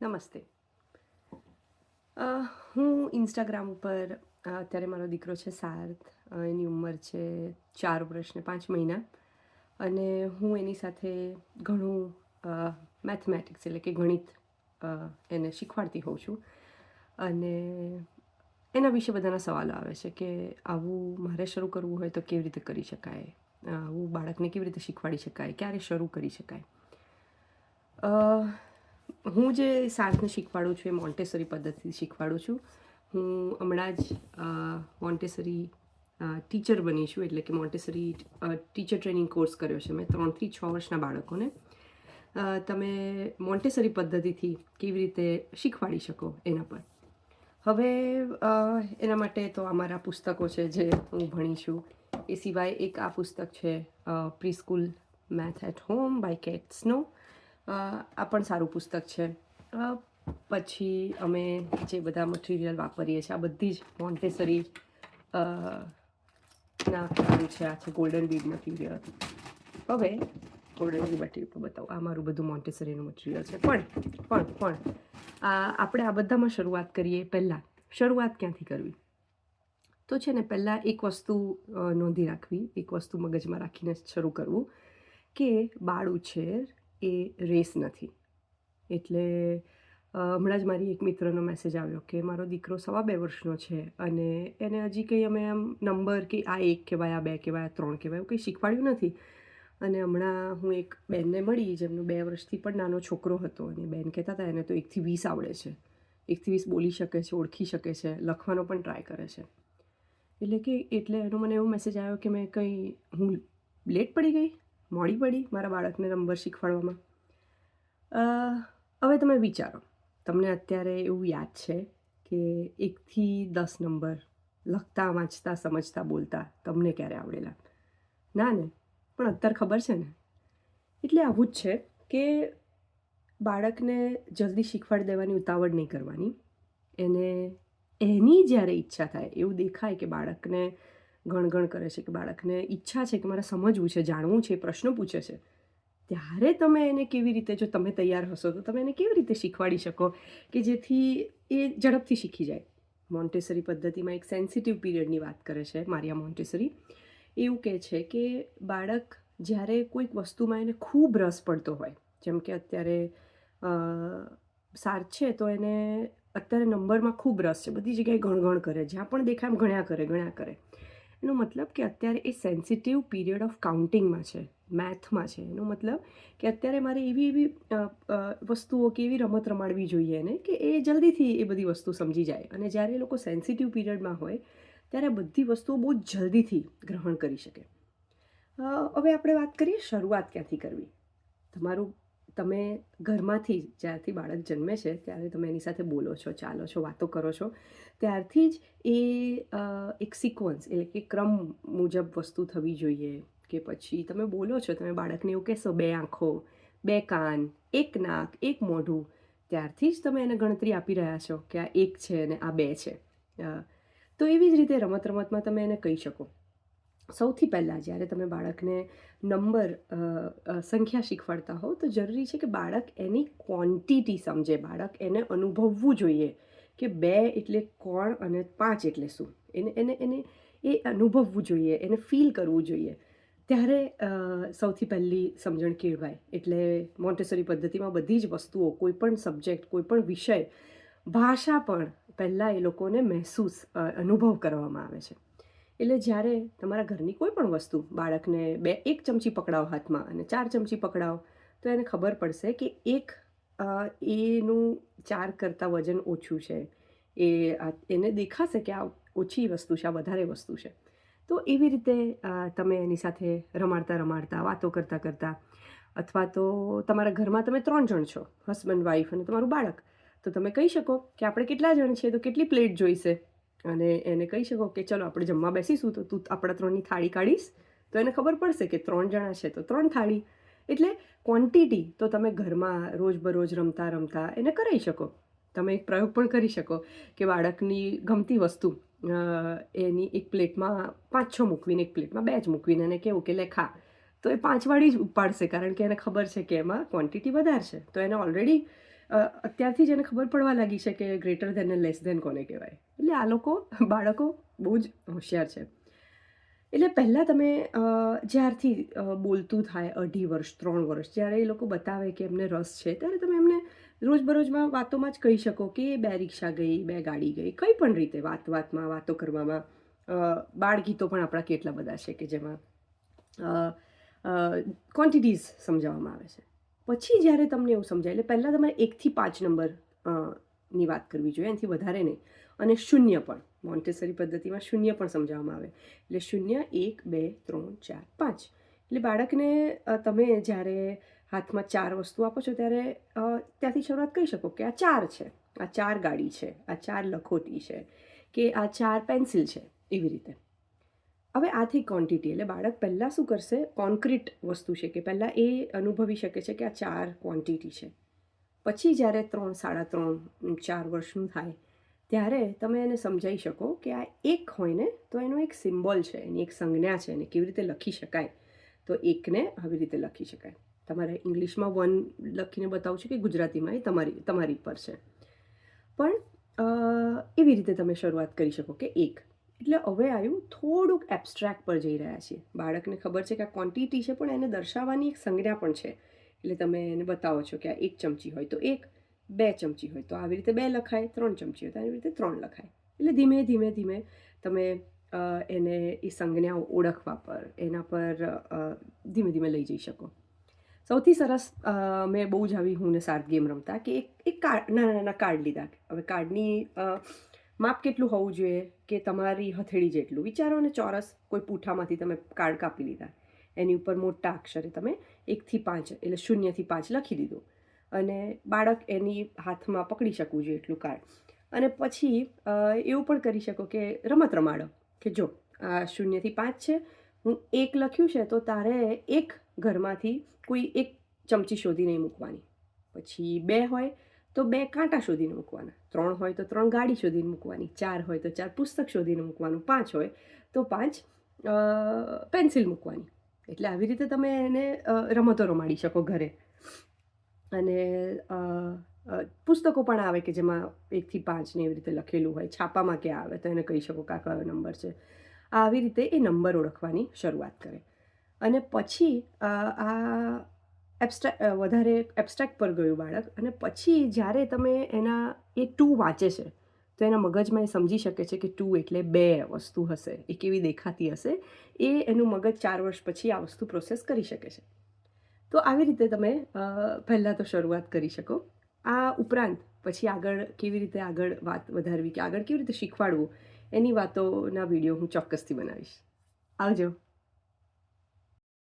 નમસ્તે. હું ઇન્સ્ટાગ્રામ ઉપર અત્યારે મારો દીકરો છે સાર્થ એની ઉંમર છે ચાર વર્ષ ને પાંચ મહિના. અને હું એની સાથે ઘણું મેથમેટિક્સ એટલે કે ગણિત એને શીખવાડતી હોઉં છું. અને એના વિશે બધાના સવાલો આવે છે કે આવું મારે શરૂ કરવું હોય તો કેવી રીતે કરી શકાય? આવું બાળકને કેવી રીતે શીખવાડી શકાય? ક્યારે શરૂ કરી શકાય? હું જે સાર્થને શીખવાડું છું એ મોન્ટેસરી પદ્ધતિથી શીખવાડું છું. હું હમણાં જ મોન્ટેસરી ટીચર બની છું, એટલે કે મોન્ટેસરી ટીચર ટ્રેનિંગ કોર્સ કર્યો છે મેં ત્રણથી છ વર્ષના બાળકોને. તમે મોન્ટેસરી પદ્ધતિથી કેવી રીતે શીખવાડી શકો એના પર? હવે એના માટે તો અમારા પુસ્તકો છે જે હું ભણી છું. એ સિવાય એક આ પુસ્તક છે preschool math at home by Kate Snow. આ પણ સારું પુસ્તક છે. પછી અમે જે બધા મટીરિયલ વાપરીએ છીએ, આ બધી જ મોન્ટેસરી ના કામ છે, આ છે ગોલ્ડન બીડ મટીરિયલ હવે ગોલ્ડન બીડ મટીરિયલ બતાવો. આ મારું બધું મોન્ટેસરીનું મટીરિયલ છે. પણ પણ પણ આપણે આ બધામાં શરૂઆત કરીએ પહેલાં. શરૂઆત ક્યાંથી કરવી? તો છે ને પહેલાં એક વસ્તુ નોંધી રાખવી. એક વસ્તુ મગજમાં રાખીને શરૂ કરવું કે બાળ ઉછેર એ રેસ નથી. એટલે હમણાં જ મારી એક મિત્રનો મેસેજ આવ્યો કે મારો દીકરો સવા બે વર્ષનો છે અને એને હજી કંઈ અમે આમ નંબર કે આ એક કહેવાય, આ બે કહેવાય, આ ત્રણ કહેવાય એવું કંઈ શીખવાડ્યું નથી. અને હમણાં હું એક બેનને મળી, જેમનો બે વર્ષથી પણ નાનો છોકરો હતો અને બેન કહેતા હતા, એને તો એકથી વીસ આવડે છે. એકથી વીસ બોલી શકે છે, ઓળખી શકે છે, લખવાનો પણ ટ્રાય કરે છે. એટલે કે, એટલે એનો મને એવો મેસેજ આવ્યો કે મેં કંઈ, હું લેટ પડી ગઈ? મોડી પડી મારા બાળકને નંબર શીખવાડવામાં. હવે તમે વિચારો. તમને અત્યારે એવું યાદ છે કે એકથી દસ નંબર લખતા, વાંચતા, સમજતા, બોલતા તમને ક્યારે આવડેલા? ના ને, પણ અત્યારે ખબર છે ને? એટલે આવું જ છે કે બાળકને જલ્દી શીખવાડી દેવાની ઉતાવળ નહીં કરવાની. એને, એની જ્યારે ઈચ્છા થાય એવું દેખાય કે બાળકને ગણગણ કરે છે કે બાળકને ઈચ્છા છે કે મારે સમજવું છે, જાણવું છે, પ્રશ્નો પૂછે છે. ત્યારે તમે એને કેવી રીતે, જો તમે તૈયાર હશો, તો તમે એને કેવી રીતે શીખવાડી શકો કે જેથી એ ઝડપથી શીખી જાય? મોન્ટેસરી પદ્ધતિમાં એક સેન્સિટિવ પીરિયડની વાત કરે છે મારિયા મોન્ટેસરી. એવું કહે છે કે બાળક જ્યારે કોઈક વસ્તુમાં એને ખૂબ રસ પડતો હોય, જેમ કે અત્યારે સાર છે, તો એને અત્યારે નંબરમાં ખૂબ રસ છે. બધી જગ્યાએ ગણગણ કરે, જ્યાં પણ દેખાય એમ ગણ્યા કરે ગણ્યા કરે. એનો મતલબ કે અત્યારે એ સેન્સિટિવ પીરિયડ ઓફ કાઉન્ટિંગમાં છે મેથમાં છે. એનો મતલબ કે અત્યારે મારે એવી એવી વસ્તુઓ કે એવી રમત રમાડવી જોઈએ એને કે એ જલ્દીથી એ બધી વસ્તુ સમજી જાય. અને જ્યારે એ લોકો સેન્સિટિવ પીરિયડમાં હોય, ત્યારે બધી વસ્તુઓ બહુ જલ્દીથી ગ્રહણ કરી શકે. હવે આપણે વાત કરીએ શરૂઆત ક્યાંથી કરવી? તમારું તમે ઘરમાંથી જ્યારથી બાળક જન્મે છે, ત્યારે તમે એની સાથે બોલો છો, ચાલો છો, વાતો કરો છો, ત્યારથી જ એ એક સિક્વન્સ એટલે કે ક્રમ મુજબ વસ્તુ થવી જોઈએ કે પછી તમે બોલો છો, તમે બાળકને એવું કહેશો, બે આંખો, બે કાન, એક નાક, એક મોઢું, ત્યારથી જ તમે એને ગણતરી આપી રહ્યા છો કે આ એક છે અને આ બે છે. તો એવી જ રીતે રમત રમતમાં તમે એને કહી શકો. સૌથી પહેલાં જ્યારે તમે બાળકને નંબર સંખ્યા શીખવાડતા હો તો જરૂરી છે કે બાળક એની ક્વોન્ટિટી સમજે. બાળક એને અનુભવવું જોઈએ કે બે એટલે કોણ અને પાંચ એટલે શું. એને એને એને એ અનુભવવું જોઈએ, એને ફીલ કરવું જોઈએ. ત્યારે સૌથી પહેલી સમજણ કેળવાય. એટલે મોન્ટેસરી પદ્ધતિમાં બધી જ વસ્તુઓ કોઈપણ સબ્જેક્ટ કોઈપણ વિષય, ભાષા પણ પહેલાં એ લોકોને મહેસૂસ અનુભવ કરવામાં આવે છે. એટલે જ્યારે તમારા ઘરની કોઈ પણ વસ્તુ બાળકને બે, એક ચમચી પકડાવો હાથમાં અને ચાર ચમચી પકડાવો, તો એને ખબર પડશે કે એક એનું ચાર કરતાં વજન ઓછું છે. એ એને દેખાશે કે આ ઓછી વસ્તુ છે, આ વધારે વસ્તુ છે. તો એવી રીતે તમે એની સાથે રમાડતા રમાડતા, વાતો કરતાં કરતાં, અથવા તો તમારા ઘરમાં તમે ત્રણ જણ છો, હસબન્ડ, વાઈફ અને તમારું બાળક, તો તમે કહી શકો કે આપણે કેટલા જણ છીએ, તો કેટલી પ્લેટ જોઈશે? અને એને કહી શકો કે ચલો આપણે જમવા બેસીશું તો તું આપણા ત્રણની થાળી કાઢીશ. તો એને ખબર પડશે કે ત્રણ જણા છે તો ત્રણ થાળી. એટલે ક્વોન્ટિટી તો તમે ઘરમાં રોજબરોજ રમતા રમતા એને કરાવી શકો. તમે એક પ્રયોગ પણ કરી શકો કે બાળકની ગમતી વસ્તુ એની એક પ્લેટમાં પાંચ છ મૂકવીને એક પ્લેટમાં બે જ મૂકવીને એને કેવું કે લે ખા. તો એ પાંચવાળી જ ઉપાડશે કારણ કે એને ખબર છે કે એમાં ક્વોન્ટિટી વધારે છે તો એને ઓલરેડી અત્યારથી જ એને ખબર પડવા લાગી છે કે ગ્રેટર ધેન ને લેસ ધેન કોને કહેવાય. એટલે આ લોકો, બાળકો બહુ જ હોશિયાર છે. એટલે પહેલાં તમે જ્યારથી બોલતું થાય અઢી વર્ષ, ત્રણ વર્ષ, જ્યારે એ લોકો બતાવે કે એમને રસ છે, ત્યારે તમે એમને રોજબરોજમાં વાતોમાં જ કહી શકો કે બે રિક્ષા ગઈ, બે ગાડી ગઈ, કંઈ પણ રીતે વાત વાતમાં, વાતો કરવામાં. બાળગીતો પણ આપણા કેટલા બધા છે કે જેમાં ક્વોન્ટિટીઝ સમજાવવામાં આવે છે. પછી જ્યારે તમને એવું સમજાય, એટલે પહેલાં તમારે એકથી પાંચ નંબરની વાત કરવી જોઈએ, એનાથી વધારે નહીં. અને શૂન્ય પણ, મોન્ટેસરી પદ્ધતિમાં શૂન્ય પણ સમજાવવામાં આવે. એટલે શૂન્ય, એક, બે, ત્રણ, ચાર, પાંચ. એટલે બાળકને તમે જ્યારે હાથમાં ચાર વસ્તુ આપો છો, ત્યારે ત્યાંથી શરૂઆત કરી શકો કે આ ચાર છે, આ ચાર ગાડી છે, આ ચાર લખોટી છે, કે આ ચાર પેન્સિલ છે, એવી રીતે. હવે આથી ક્વોન્ટિટી એટલે બાળક પહેલાં શું કરશે? કોન્ક્રીટ વસ્તુ છે કે પહેલાં એ અનુભવી શકે છે કે આ ચાર ક્વોન્ટિટી છે. પછી જ્યારે ત્રણ, સાડા ત્રણ, ચાર વર્ષનું થાય, ત્યારે તમે એને સમજાવી શકો કે આ એક હોય ને, તો એનો એક સિમ્બોલ છે, એની એક સંજ્ઞા છે, એને કેવી રીતે લખી શકાય? તો એકને આવી રીતે લખી શકાય. તમારે ઇંગ્લિશમાં વન લખીને બતાવું છું કે ગુજરાતીમાં એ તમારી તમારી પર છે. પણ એવી રીતે તમે શરૂઆત કરી શકો કે એક. એટલે હવે આવ્યું થોડુંક એબ્સ્ટ્રેક્ટ પર જઈ રહ્યા છીએ. બાળકને ખબર છે કે આ ક્વોન્ટિટી છે પણ એને દર્શાવવાની એક સંજ્ઞા પણ છે. એટલે તમે એને બતાવો છો કે આ એક ચમચી હોય તો એક, બે ચમચી હોય તો આવી રીતે બે લખાય, ત્રણ ચમચી હોય તો આવી રીતે ત્રણ લખાય. એટલે ધીમે ધીમે ધીમે તમે એને એ સંજ્ઞાઓ ઓળખવા પર, એના પર ધીમે ધીમે લઈ જઈ શકો. સૌથી સરસ મેં બહુ જ આવી હું ને સાત ગેમ રમતા કે એક એક કાર્ડ નાના નાના કાર્ડ લીધા. હવે કાર્ડની માપ કેટલું હોવું જોઈએ કે તમારી હથેળી જેટલું? વિચારો અને ચોરસ કોઈ પૂઠામાંથી તમે કાર્ડ કાપી લીધા. એની ઉપર મોટા અક્ષરે તમે એકથી પાંચ એટલે શૂન્યથી પાંચ લખી દીધું. અને બાળક એની હાથમાં પકડી શકવું જોઈએ એટલું કાર્ડ અને પછી એવું પણ કરી શકો કે રમત રમાડો કે જો આ શૂન્યથી પાંચ છે, હું એક લખ્યું છે તો તારે એક ઘરમાંથી કોઈ એક ચમચી શોધી નહીં મૂકવાની. પછી બે હોય તો બે કાંટા શોધીને મૂકવાના. ત્રણ હોય તો ત્રણ ગાડી શોધીને મૂકવાની, ચાર હોય તો ચાર પુસ્તક શોધીને મૂકવાનું, પાંચ હોય તો પાંચ પેન્સિલ મૂકવાની. એટલે આવી રીતે તમે એને રમતો રમાડી શકો ઘરે. અને પુસ્તકો પણ આવે કે જેમાં એકથી પાંચને એવી રીતે લખેલું હોય, છાપામાં ક્યાં આવે, તો એને કહી શકો કે કયો નંબર છે. આવી રીતે એ નંબર ઓળખવાની શરૂઆત કરે. અને પછી આ એબ્સ્ટ્રેક વધારે એબ્સ્ટ્રેક્ટ પર ગયું બાળક અને પછી જ્યારે તમે એના એ ટુ વાંચે છે, તો એના મગજમાં એ સમજી શકે છે કે ટુ એટલે બે વસ્તુ હશે, એ કેવી દેખાતી હશે, એ એનું મગજ ચાર વર્ષ પછી આ વસ્તુ પ્રોસેસ કરી શકે છે. તો આવી રીતે તમે પહેલાં તો શરૂઆત કરી શકો. આ ઉપરાંત પછી આગળ કેવી રીતે આગળ વાત વધારવી કે આગળ કેવી રીતે શીખવાડવું, એની વાતોના વીડિયો હું ચોક્કસથી બનાવીશ. આવજો.